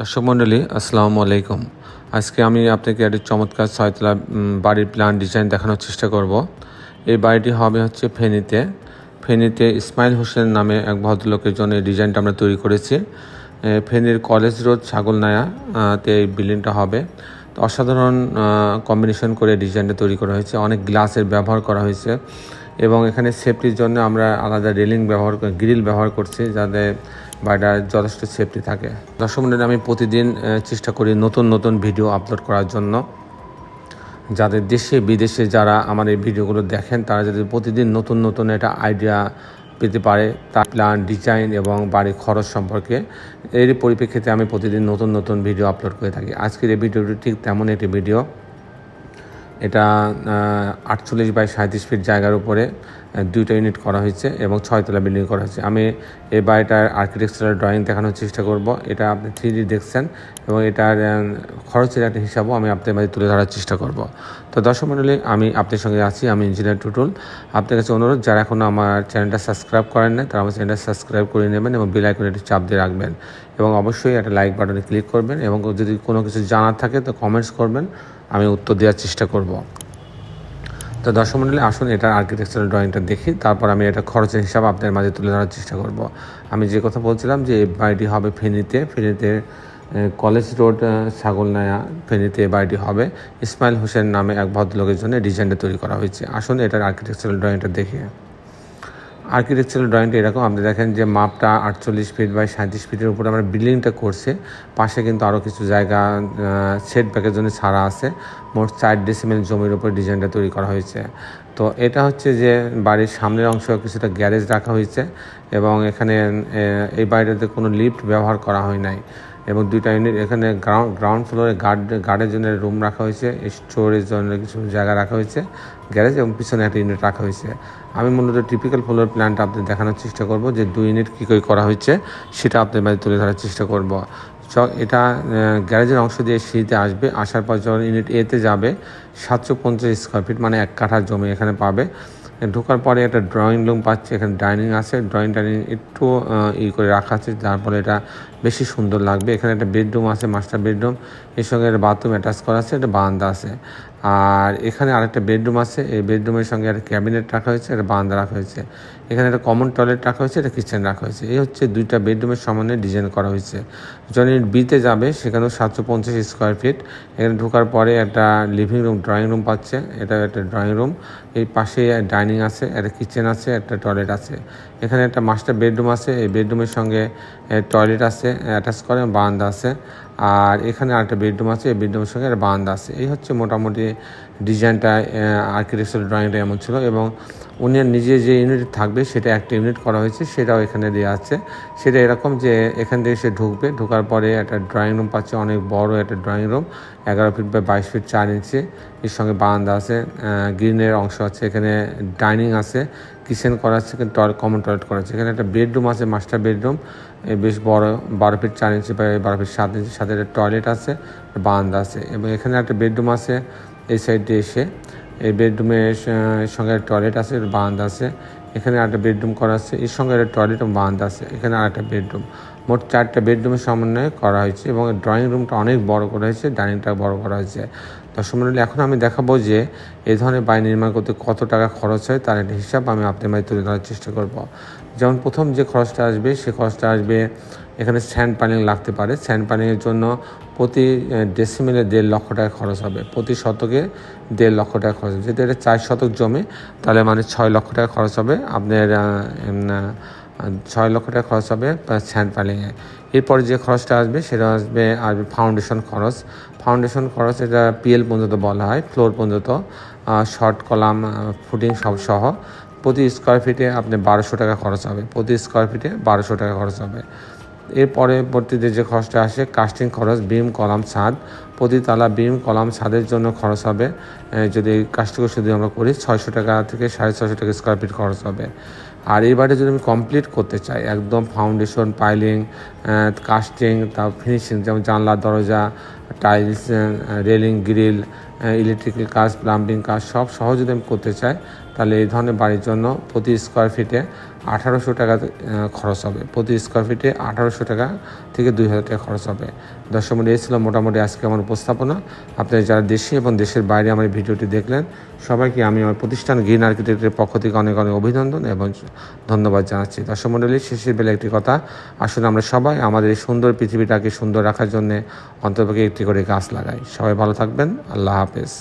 দর্শক মণ্ডলী আসসালামু আলাইকুম। আজকে আমি আপনাকে একটি চমৎকার ছয়তলা বাড়ির প্ল্যান ডিজাইন দেখানোর চেষ্টা করব। এই বাড়িটি হবে হচ্ছে ফেনীতে। ফেনীতে ইসমাইল হোসেন নামে এক ভদ্রলোকের জন্য এই ডিজাইনটা আমরা তৈরি করেছি। ফেনীর কলেজ রোড, ছাগলনায়া তে এই বিল্ডিংটা হবে। অসাধারণ কম্বিনেশন করে ডিজাইনটা তৈরি করা হয়েছে। অনেক গ্লাসের ব্যবহার করা হয়েছে। এবং এখানে সেফটির জন্য আমরা আলাদা রেলিং ব্যবহার, গ্রিল ব্যবহার করছি যাতে বাড়িটা যথেষ্ট সেফটি থাকে। দর্শক মণ্ডলী, আমি প্রতিদিন চেষ্টা করি নতুন নতুন ভিডিও আপলোড করার জন্য। যাদের দেশে বিদেশে যারা আমার এই ভিডিওগুলো দেখেন তারা যাতে প্রতিদিন নতুন নতুন একটা আইডিয়া পেতে পারে তার প্ল্যান ডিজাইন এবং বাড়ির খরচ সম্পর্কে এর পরিপ্রেক্ষিতে আমি প্রতিদিন নতুন নতুন ভিডিও আপলোড করে থাকি। আজকের এই ভিডিওটি ঠিক তেমন একটি ভিডিও এটা আটচল্লিশ বাই সাঁত্রিশ ফিট জায়গার উপরে দুইটা ইউনিট করা হয়েছে এবং ছয়তলা বিল্ডিং করা হয়েছে। আমি এই বাড়িটার আর্কিটেকচারাল ড্রয়িং দেখানোর চেষ্টা করব। এটা আপনি থ্রি ডি দেখছেন এবং এটার খরচের একটা হিসাবও আমি আপনার মাঝে তুলে ধরার চেষ্টা করব। তো দর্শক মণ্ডলী, আমি আপনার সঙ্গে আছি, আমি ইঞ্জিনিয়ার টুটুল। আপনার কাছে অনুরোধ, যারা এখনও আমার চ্যানেলটা সাবস্ক্রাইব করেন না তারা আমার চ্যানেলটা সাবস্ক্রাইব করে নেবেন এবং বেল আইকনে একটি চাপ দিয়ে রাখবেন। এবং অবশ্যই একটা লাইক বাটনে ক্লিক করবেন এবং যদি কোনো কিছু জানার থাকে, তো কমেন্টস করবেন। আমি উত্তর দেওয়ার চেষ্টা করব। তো দর্শক মণ্ডলী আসুন এটার আর্কিটেকচারাল ড্রয়িংটা দেখি, তারপর আমি এটা খরচের হিসাব আপনার মাঝে তুলে ধরার চেষ্টা করব। আমি যে কথা বলছিলাম যে এই বাড়িটি হবে ফেনীতে ফেনীতে কলেজ রোড ছাগলনায়া ফেনীতে বাড়িটি হবে। ইসমাইল হোসেন নামে এক ভদ্রলোকের জন্য ডিজাইনটা তৈরি করা হয়েছে। আসুন এটার আর্কিটেকচারাল ড্রয়িংটা দেখি। আর্কিটেকচারাল ড্রয়িংটা এরকম। আপনি দেখেন যে মাপটা আটচল্লিশ ফিট বাই সাঁত্রিশ ফিটের উপরে। আমরা বিল্ডিংটা করছে। পাশে কিন্তু আরও কিছু জায়গা সেট ব্যাকের জন্য ছাড়া আছে। মোট চার ডেসিমেল জমির উপর ডিজাইনটা তৈরি করা হয়েছে। তো এটা হচ্ছে যে বাড়ির সামনের অংশ কিছুটা গ্যারেজ রাখা হয়েছে এবং এখানে এই বাড়িটাতে কোনো লিফট ব্যবহার করা হয় নাই। এবং দুইটা ইউনিট এখানে গ্রাউন্ড গ্রাউন্ড ফ্লোরে গার্ড গার্ডের জন্য রুম রাখা হয়েছে স্টোরের জন্য কিছু জায়গা রাখা হয়েছে গ্যারেজ এবং পিছনে একটা ইউনিট রাখা হয়েছে। আমি মূলত টিপিক্যাল ফ্লোর প্ল্যানটা আপনাদের দেখানোর চেষ্টা করব যে দুই ইউনিট কী করে করা হয়েছে, সেটা আপনাদের মাঝে তুলে ধরার চেষ্টা করব। এটা গ্যারেজের অংশ দিয়ে সিঁড়িতে আসবে, আসার পর যখন ইউনিট এতে যাবে, সাতশো পঞ্চাশ স্কোয়ার ফিট মানে এক কাঠার জমি এখানে পাবে। ঢোকার পরে একটা ড্রয়িং রুম পাচ্ছে, এখানে ডাইনিং আছে। ড্রয়িং ডাইনিং একটু ই করে রাখা আছে, যার ফলে এটা বেশি সুন্দর লাগবে। এখানে একটা বেডরুম আছে মাস্টার বেডরুম এর সঙ্গে একটা বাথরুম অ্যাটাচ করা আছে, একটা বারান্দা আছে। আর এখানে আরেকটা বেডরুম আছে। এই বেডরুমের সঙ্গে একটা ক্যাবিনেট রাখা হয়েছে, একটা বারান্দা রাখা হয়েছে। এখানে একটা কমন টয়লেট রাখা হয়েছে, একটা কিচেন রাখা হয়েছে। এই হচ্ছে দুইটা বেডরুমের সমানে ডিজাইন করা হয়েছে। যখন বিতে যাবে, সেখানেও সাতশো পঞ্চাশ স্কোয়ার ফিট এখানে ঢোকার পরে একটা লিভিং রুম ড্রয়িং রুম পাচ্ছে। এটা একটা ড্রয়িং রুম এই পাশে ডাইনিং আছে, একটা কিচেন আছে, একটা টয়লেট আছে। এখানে একটা মাস্টার বেডরুম আছে, এই বেডরুমের সঙ্গে টয়লেট আছে অ্যাটাচ করে বারান্দা আছে। আর এখানে আরেকটা বেডরুম আছে, এই বেডরুমের সঙ্গে একটা বারান্দা আছে। এই হচ্ছে মোটামুটি ডিজাইনটা আর্কিটেকচার ড্রয়িংটা এমন ছিল এবং উনি নিজে যে ইউনিট থাকবে সেটা একটা ইউনিট করা হয়েছে, সেটাও এখানে দেওয়া আছে। সেটা এরকম যে এখান থেকে সে ঢুকবে, ঢোকার পরে একটা ড্রয়িং রুম পাচ্ছে, অনেক বড় একটা ড্রয়িং রুম এগারো ফিট বা বাইশ ফিট চার ইঞ্চি এর সঙ্গে বারান্দা আছে গ্রিনের অংশ আছে, এখানে ডাইনিং আছে কিচেন করা আছে টয়লেট কমন টয়লেট করা আছে। এখানে একটা বেডরুম আছে মাস্টার বেডরুম বেশ বড়, বারো ফিট চার ইঞ্চি বা বারো ফিট সাত ইঞ্চি সাথে একটা টয়লেট আছে, বারান্দা আছে এবং এখানে একটা বেডরুম আছে এই সাইডে এসে, এই বেডরুমের সঙ্গে টয়লেট আছে বান্ধ আছে। এখানে একটা বেডরুম করা আছে, এর সঙ্গে একটা টয়লেট এবং বান্ধ আছে। এখানে আরেকটা বেডরুম। মোট চারটা বেডরুমের সমন্বয়ে করা হয়েছে এবং ড্রয়িং রুমটা অনেক বড় করা হয়েছে ডাইনিংটা বড় করা হয়েছে। দর্শক মণ্ডলী এখন আমি দেখাবো যে এই ধরনের বাড়ি নির্মাণ করতে কত টাকা খরচ হয়, তার একটা হিসাব আমি আপনার মাঝে তুলে ধরার চেষ্টা করব। যেমন প্রথম যে খরচটা আসবে, সে খরচটা আসবে এখানে স্যান্ড পানিং লাগতে পারে। স্যান্ড পানিংয়ের জন্য প্রতি ডেসিমেলে দেড় লক্ষ টাকা খরচ হবে। প্রতি শতকে দেড় লক্ষ টাকা খরচ হবে। যেহেতু এটা চার শতক জমি, তাহলে মানে ছয় লক্ষ টাকা খরচ হবে। আপনার ছয় লক্ষ টাকা খরচ হবে স্যান্ড পানিংয়ে এরপরে যে খরচটা আসবে সেটা আসবে আসবে ফাউন্ডেশন খরচ। ফাউন্ডেশন খরচ এটা পিএল পর্যন্ত বলা হয়, ফ্লোর পর্যন্ত শর্ট কলাম ফুটিং সব সহ। প্রতি স্কোয়ার ফিটে আপনি বারোশো টাকা খরচ হবে, প্রতি স্কোয়ার ফিটে বারোশো টাকা খরচ হবে। এর পরবর্তীতে যে খরচটা আসে কাস্টিং খরচ বিম কলাম, ছাদ প্রতি তালা বিম কলাম ছাদের জন্য খরচ হবে। যদি কাস্টিং শুধু আমরা করি ছয়শো টাকা থেকে সাড়ে ছয়শো টাকা স্কোয়ার ফিট খরচ হবে। আর এইবারে যদি আমি কমপ্লিট করতে চাই একদম ফাউন্ডেশন পাইলিং কাস্টিং তার ফিনিশিং যেমন জানলা দরজা টাইলস রেলিং গ্রিল ইলেকট্রিক্যাল কাজ প্লাম্বিং কাজ সব সহ যদি আমি করতে চাই তাহলে এই ধরনের বাড়ির জন্য প্রতি স্কোয়ার ফিটে আঠারোশো টাকা খরচ হবে। প্রতি স্কোয়ার ফিটে আঠারোশো টাকা থেকে দুই হাজার টাকা খরচ হবে। দর্শক মন্ডলী, এই ছিল মোটামুটি আজকে আমার উপস্থাপনা। আপনারা যারা দেশে এবং দেশের বাইরে আমার ভিডিওটি দেখলেন, সবাইকে আমি আমার প্রতিষ্ঠান গ্রিন আর্কিটেক্টের পক্ষ থেকে অনেক অনেক অভিনন্দন এবং ধন্যবাদ জানাচ্ছি। দর্শক মণ্ডলী, শেষের বেলা একটি কথা। আসলে আমরা সবাই আমাদের এই সুন্দর পৃথিবীটাকে সুন্দর রাখার জন্য অন্তর্পক্ষে একটি করে গাছ লাগাই। সবাই ভালো থাকবেন। আল্লাহ হাফেজ।